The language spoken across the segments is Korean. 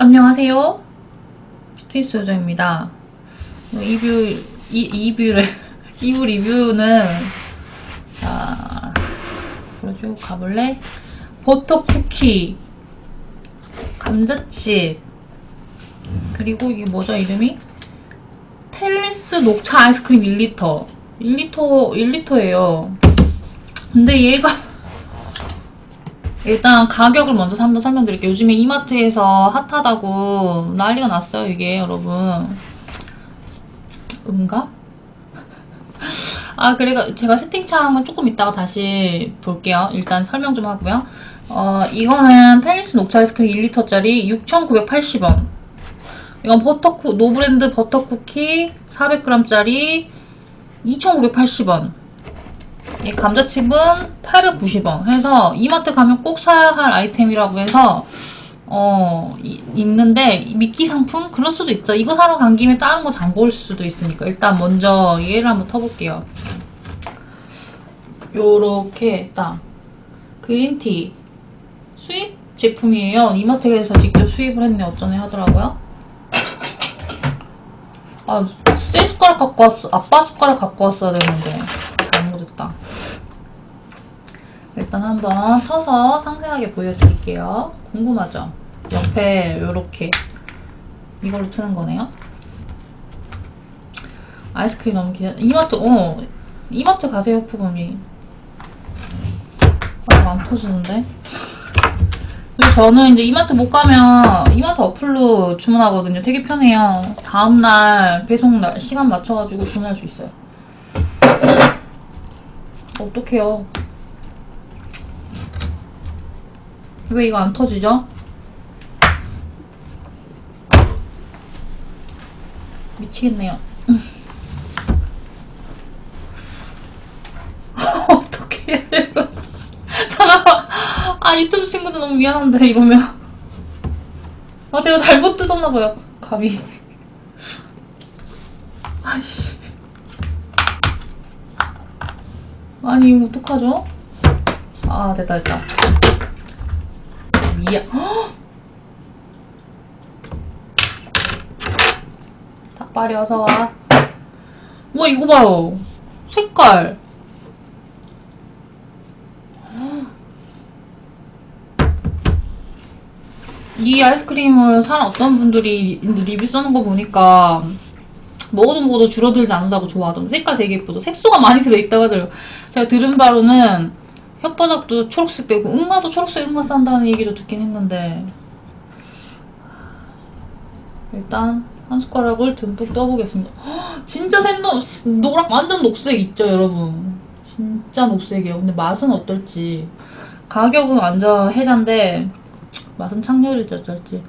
안녕하세요. 스테이스 요정입니다. 이뷰, 이, 이뷰를, 이뷰 리뷰는, 자, 그러죠. 가볼래? 버터 쿠키, 감자칩, 그리고 이게 뭐죠, 이름이? 텔리스 녹차 아이스크림 1리터. 1리터, 1리터예요. 근데 얘가, 일단 가격을 먼저 한번 설명드릴게요. 요즘에 이마트에서 핫하다고 난리가 났어요, 이게 여러분. 응가? 아, 그래가 제가 세팅창은 조금 이따가 다시 볼게요. 일단 설명 좀 하고요. 어, 이거는 텔리스 녹차 아이스크림 1리터짜리 6,980원. 이건 버터쿠, 노브랜드 버터쿠키 400g짜리 2,980원. 이 감자칩은 890원 해서 이마트 가면 꼭 사야 할 아이템이라고 해서 어 이- 있는데 미끼 상품 그럴 수도 있죠. 이거 사러 간 김에 다른 거장볼 수도 있으니까 일단 먼저 얘를 한번 터볼게요. 요렇게 딱 그린티 수입 제품이에요. 이마트에서 직접 수입을 했네 어쩌네 하더라고요. 아, 쇠 숟가락 갖고 왔어. 아빠 숟가락 갖고 왔어야 되는데. 잘못했다. 일단 한번 터서 상세하게 보여드릴게요. 궁금하죠? 옆에 요렇게 이걸로 트는 거네요. 아이스크림 너무 기다 이마트, 어. 이마트 가세요, 푸범이. 아, 안 터지는데? 그리고 저는 이제 이마트 못 가면 이마트 어플로 주문하거든요. 되게 편해요. 다음날 배송 날 시간 맞춰가지고 주문할 수 있어요. 어떡해요. 왜 이거 안 터지죠? 미치겠네요. 어떡해. 잠깐만. 아, 유튜브 친구들 너무 미안한데, 이러면. 아, 제가 잘못 뜯었나봐요. 감히. 아이씨. 아니, 이거 어떡하죠? 아, 됐다, 됐다. 헉! 닭발이 어서 와. 와, 이거 봐요. 색깔. 이 아이스크림을 산 어떤 분들이 리뷰 써놓은 거 보니까 먹어도 먹어도 줄어들지 않는다고 좋아하던데 색깔 되게 예쁘죠? 색소가 많이 들어있다고 하더라고요. 제가 들은 바로는 혓바닥도 초록색 되고 응가도 초록색 응가 싼다는 얘기도 듣긴 했는데 일단 한 숟가락을 듬뿍 떠보겠습니다. 헉, 진짜 샌노 노랑 완전 녹색 있죠 여러분? 진짜 녹색이에요. 근데 맛은 어떨지 가격은 완전 해자인데 맛은 창렬일지 어쩔지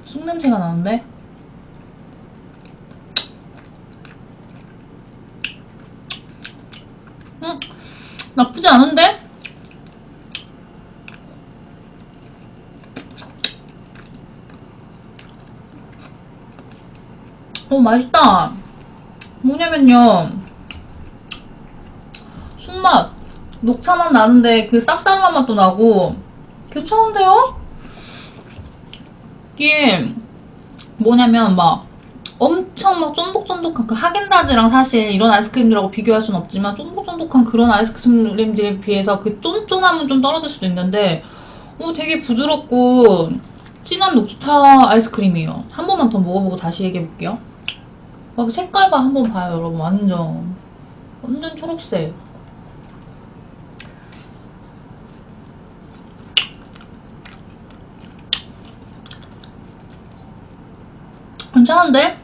쑥 냄새가 나는데 음 나쁘지 않은데 오 맛있다 뭐냐면요 순맛 녹차맛 나는데 그 쌉싸름한 맛도 나고 괜찮은데요? 이게 뭐냐면 막 엄청 막 쫀득쫀득한 그 하겐다즈랑 사실 이런 아이스크림들하고 비교할 순 없지만 쫀득쫀득한 그런 아이스크림들에 비해서 그 쫀쫀함은 좀 떨어질 수도 있는데 어, 되게 부드럽고 진한 녹차 아이스크림이에요. 한 번만 더 먹어보고 다시 얘기해볼게요. 와, 그 색깔 봐, 한번 봐요, 여러분. 완전. 완전 초록색. 괜찮은데?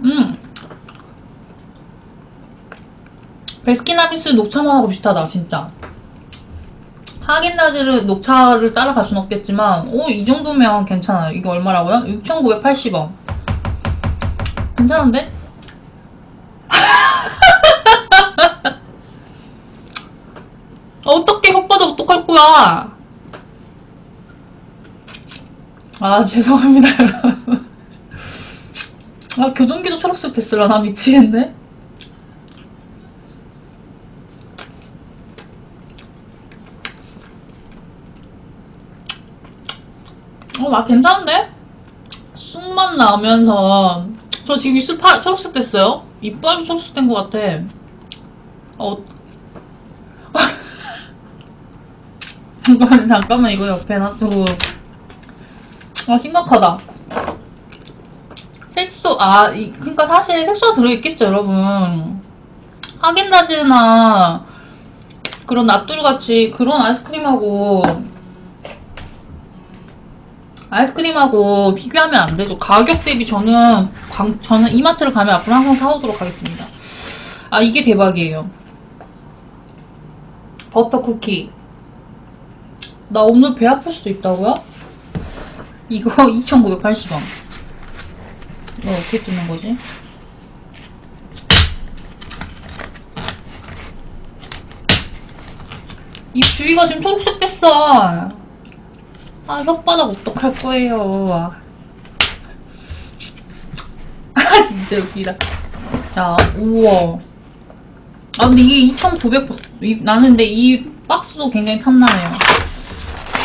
음. 베스킨라빈스 녹차맛하고 비슷하다, 진짜. 하겐다즈를 녹차를 따라갈 순 없겠지만, 오, 이 정도면 괜찮아요. 이게 얼마라고요? 6,980원. 괜찮은데? 어떻게 혓바닥 어떡할 거야? 아, 죄송합니다, 여러분. 아, 교정기도 초록색 됐을라나 미치겠네? 어, 맛 괜찮은데? 쑥맛 나면서 저 지금 입술 파, 초록색 됐어요? 이빨도 초록색 된 것 같아. 어. 이거는 잠깐만 이거 옆에 놔두고. 아 심각하다. 색소 아 이, 그러니까 사실 색소가 들어있겠죠 여러분. 하겐다즈나 그런 낫뚜루 같이 그런 아이스크림하고 아이스크림하고 비교하면 안 되죠. 가격 대비 저는 광- 저는 이마트를 가면 앞으로 항상 사오도록 하겠습니다. 아 이게 대박이에요. 버터 쿠키. 나 오늘 배 아플 수도 있다고요? 이거 2,980원. 이거 어떻게 뜨는 거지? 이 주위가 지금 초록색 됐어. 아, 혓바닥 어떡할 거예요. 아, 진짜 웃기다. 자, 우와. 아, 근데 이게 2,900, 이- 나는 근데 이 박스도 굉장히 탐나네요.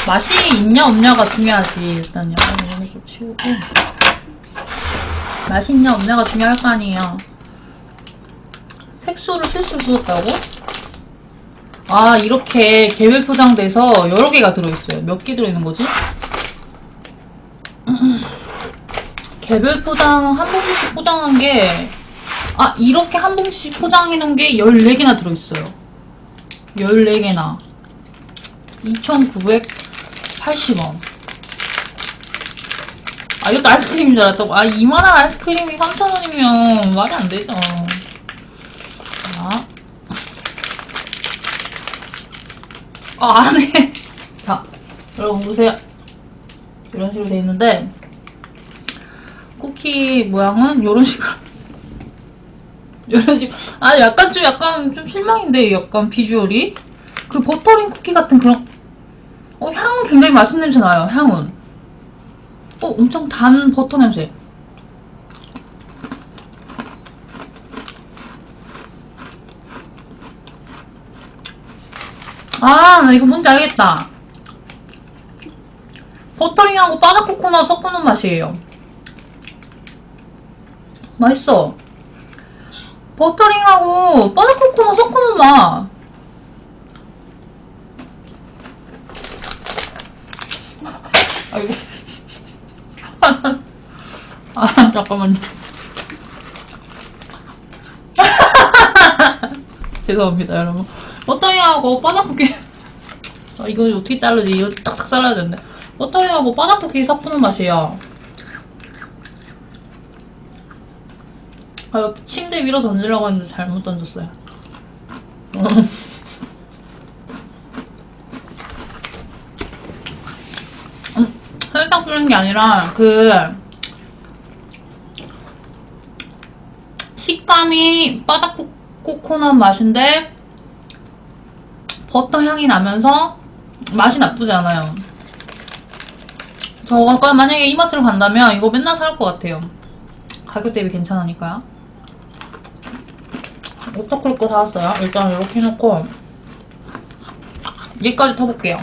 맛이 있냐, 없냐가 중요하지, 일단요. 아, 이거 좀 치우고. 맛이 있냐, 없냐가 중요할 거 아니에요. 색소를 실수로 쏟았다고? 아, 이렇게 개별 포장돼서 여러 개가 들어있어요. 몇 개 들어있는 거지? 개별 포장 한 봉지씩 포장한 게, 아, 이렇게 한 봉지씩 포장해놓은 게 14개나 들어있어요. 14개나. 2,980원. 아, 이것도 아이스크림인 줄 알았다고. 아, 이만한 아이스크림이 3,000원이면 말이 안 되죠. 자. 아, 안에. 자, 여러분 보세요. 이런 식으로 돼 있는데, 쿠키 모양은 이런 식으로. 이런 식으로. 아, 약간 좀, 약간 좀 실망인데, 약간 비주얼이. 그 버터링 쿠키 같은 그런, 어, 향은 굉장히 맛있는 냄새 나요, 향은. 어, 엄청 단 버터 냄새. 아, 나 이거 뭔지 알겠다. 버터링하고 바다 코코넛 섞어놓은 맛이에요. 맛있어. 버터링하고 바다 코코넛 섞어놓은 맛. 아이고. 아, 잠깐만요. 죄송합니다, 여러분. 버터링하고 바나쿠키. 아, 이거 어떻게 자르지? 이거 탁탁 잘라야 되는데. 버터링하고 바나쿠키 섞는 맛이에요. 아, 침대 위로 던지려고 했는데 잘못 던졌어요. 음, 설탕 뿌리는 게 아니라, 그, 식감이 바닥 코코넛 맛인데, 버터 향이 나면서 맛이 나쁘지 않아요. 저가 만약에 이마트를 간다면 이거 맨날 살 것 같아요. 가격 대비 괜찮으니까요. 오타클 거 사왔어요. 일단 이렇게 해놓고 얘까지 터볼게요.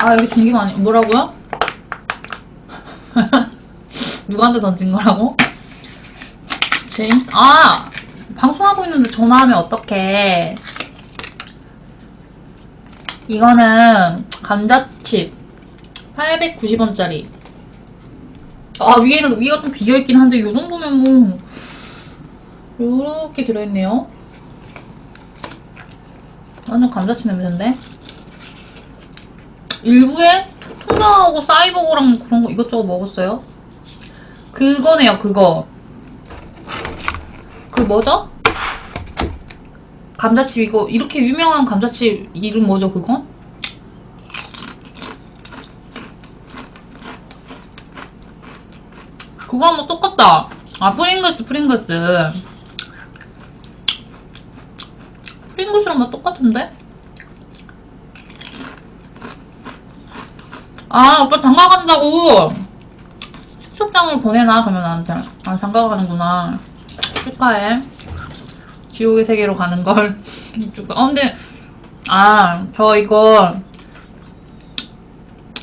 아 여기 전기가 아니 뭐라고요? 누구한테 던진 거라고? 제임스 아! 방송하고 있는데 전화하면 어떡해. 이거는 감자칩. 890원짜리. 아 위에는 위가 좀 비어있긴 한데 요 정도면 뭐 요렇게 들어있네요. 완전 감자칩 냄새인데? 일부에 통닭하고 사이버거랑 그런 거 이것저것 먹었어요 그거네요, 그거. 그 뭐죠? 감자칩 이거 이렇게 유명한 감자칩 이름 뭐죠, 그거? 그거랑 뭐 똑같다. 아, 프링글스, 프링글스. 프링글스랑 뭐 똑같은데? 아, 오빠 장가 간다고! 숙소장을 보내나? 그러면 나한테. 아, 장가 가는구나. 축하해. 지옥의 세계로 가는 걸. 아, 근데, 아, 저 이거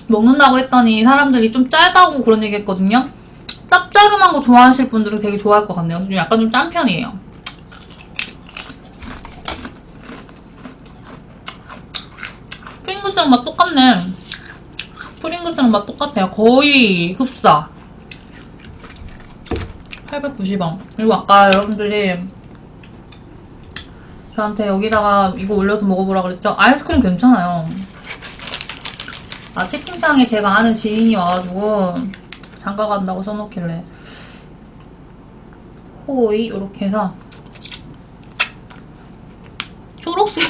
먹는다고 했더니 사람들이 좀 짜다고 그런 얘기 했거든요. 짭짤한 거 좋아하실 분들은 되게 좋아할 것 같네요. 좀 약간 좀 짠 편이에요. 프링글스랑 맛 똑같네. 프링글스랑 맛 똑같아요. 거의 흡사. 890원. 그리고 아까 여러분들이 저한테 여기다가 이거 올려서 먹어보라 그랬죠? 아이스크림 괜찮아요. 아, 채팅창에 제가 아는 지인이 와가지고 장가 간다고 써놓길래 호이 이렇게 해서 초록색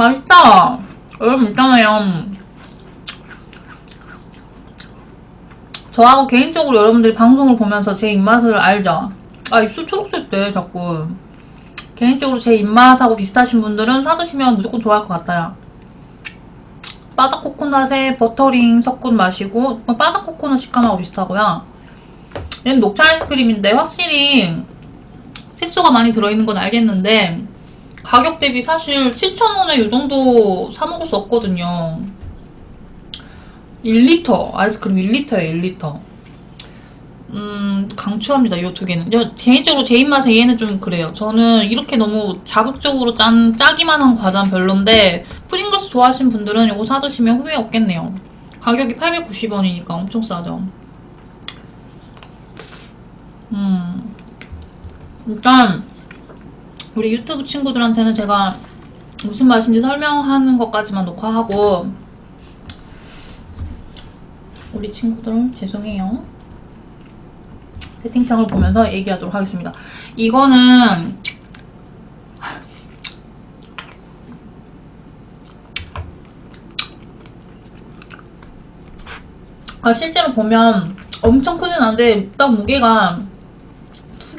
맛있다 여러분 있잖아요 저하고 개인적으로 여러분들이 방송을 보면서 제 입맛을 알죠? 아 입술 초록색 때 자꾸 개인적으로 제 입맛하고 비슷하신 분들은 사드시면 무조건 좋아할 것 같아요. 바닥 코코넛에 버터링 섞은 맛이고 바닥 코코넛 식감하고 비슷하고요. 얘는 녹차 아이스크림인데 확실히 색소가 많이 들어있는 건 알겠는데 가격 대비 사실 7,000원에 이 정도 사 먹을 수 없거든요. 1리터 아이스크림 1리터예요 1리터. 음 강추합니다 이 두 개는. 저, 개인적으로 제 입맛에 얘는 좀 그래요. 저는 이렇게 너무 자극적으로 짠 짜기만 한 과자는 별론데 프링글스 좋아하시는 분들은 이거 사드시면 후회 없겠네요. 가격이 890원이니까 엄청 싸죠. 음 일단 우리 유튜브 친구들한테는 제가 무슨 맛인지 설명하는 것까지만 녹화하고 우리 친구들 죄송해요. 채팅창을 보면서 얘기하도록 하겠습니다. 이거는 아 실제로 보면 엄청 크진 않은데 딱 무게가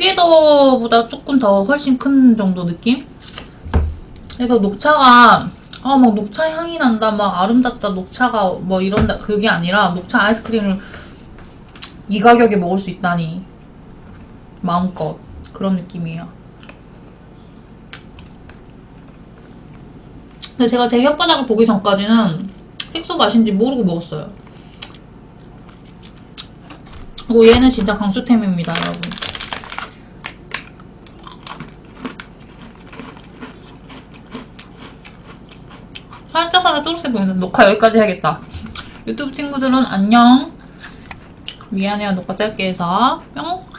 투게더보다 조금 더 훨씬 큰 정도 느낌? 그래서 녹차가 아, 막 녹차 향이 난다, 막 아름답다, 녹차가 뭐 이런다, 그게 아니라 녹차 아이스크림을 이 가격에 먹을 수 있다니. 마음껏. 그런 느낌이에요. 근데 제가 제 혓바닥을 보기 전까지는 색소 맛인지 모르고 먹었어요. 그리고 얘는 진짜 강추템입니다, 여러분. 살짝 초록색 보이면서 녹화 여기까지 해야겠다. 유튜브 친구들은 안녕. 미안해요. 녹화 짧게 해서. 뿅.